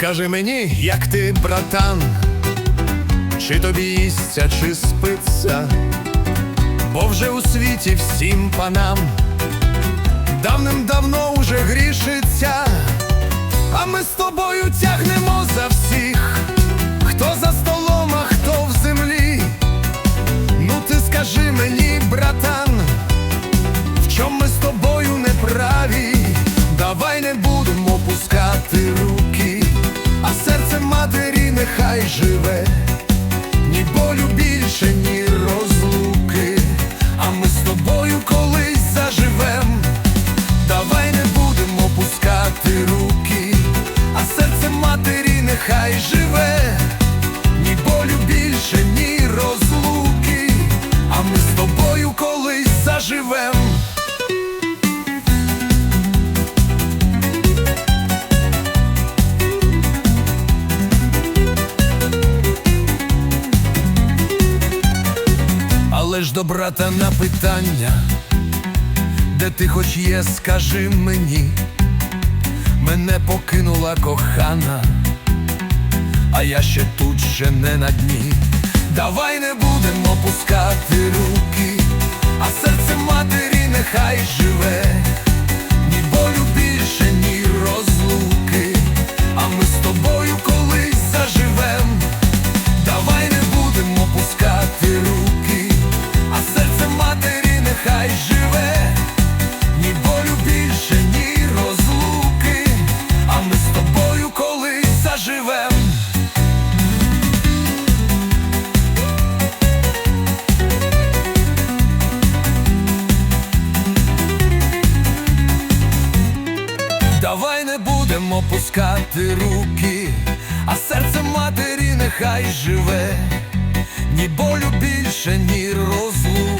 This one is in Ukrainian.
Скажи мені, як ти, братан, чи тобі їсться, чи спиться, бо вже у світі всім панам. Давним-давно уже грішиться, а ми з тобою тягнемо нехай живе, ні болю більше, ні Але до брата на питання, де ти хоч є, скажи мені, мене покинула кохана, а я ще тут ще не на дні. Давай не будемо пускати руки, а серце матері нехай живе, Давай не будемо пускати руки, а серце матері нехай живе, ні болю більше, ні розлуки,